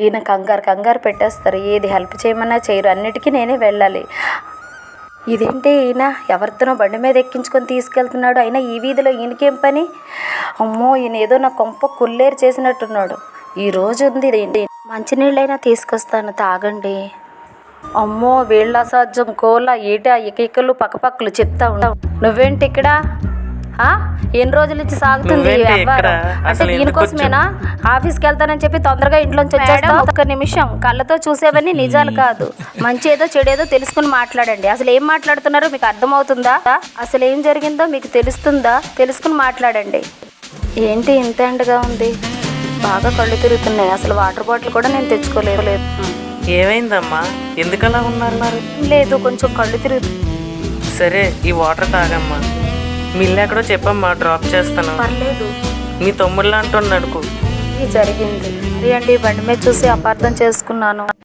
ఈయన కంగారు కంగారు పెట్టేస్తారు. ఏది హెల్ప్ చేయమన్నా చేయరు. అన్నిటికీ నేనే వెళ్ళాలి. ఇదేంటి ఈయన? ఎవరితోనో బండి మీద ఎక్కించుకొని తీసుకెళ్తున్నాడు. అయినా ఈ వీధిలో ఈయనకేం పని? అమ్మో ఈయన ఏదో నా కొంప కుల్లేరు చేసినట్టున్నాడు. ఈ రోజు ఉంది ఇదేంటి మంచినీళ్ళైనా తీసుకొస్తాను. తాగండి. అమ్మో వీళ్ళ అసాధ్యం. కోలా ఏటా ఇకలు పక్కపక్కలు చెప్తా ఉంటావు నువ్వేంటి ఇక్కడ? ఎన్ని రోజుల నుంచి సాగుతుంది? అంటే దీనికోసమేనా? ఆఫీస్కి వెళ్తానని చెప్పి తొందరగా ఇంట్లోంచి వచ్చేస్తా ఒక్క నిమిషం. కళ్ళతో చూసేవన్నీ నిజాలు కాదు. మంచి ఏదో చెడేదో తెలుసుకుని మాట్లాడండి. అసలు ఏం మాట్లాడుతున్నారో మీకు అర్థమవుతుందా? అసలు ఏం జరిగిందో మీకు తెలుస్తుందా? తెలుసుకుని మాట్లాడండి. ఏంటి ఇంత ఎండగా ఉంది? బాగా కళ్ళు తిరుగుతున్నాయి. అసలు వాటర్ బాటిల్ కూడా నేను తెచ్చుకోలేదు. లేదు. ఏమైందమ్మా? ఎందుకలా ఉన్నారు లేదు కొంచెం కళ్ళు తిరుగు సరే ఈ వాటర్ తాగమ్మా. మీ ఇల్లు ఎక్కడో చెప్పమ్మా డ్రాప్ చేస్తాను. పర్లేదు. మీ తమ్ముళ్ళ అంటున్నాడుకు ఇది జరిగింది. ఏంటి బండి మీద చూసి అపార్థం చేసుకున్నాను.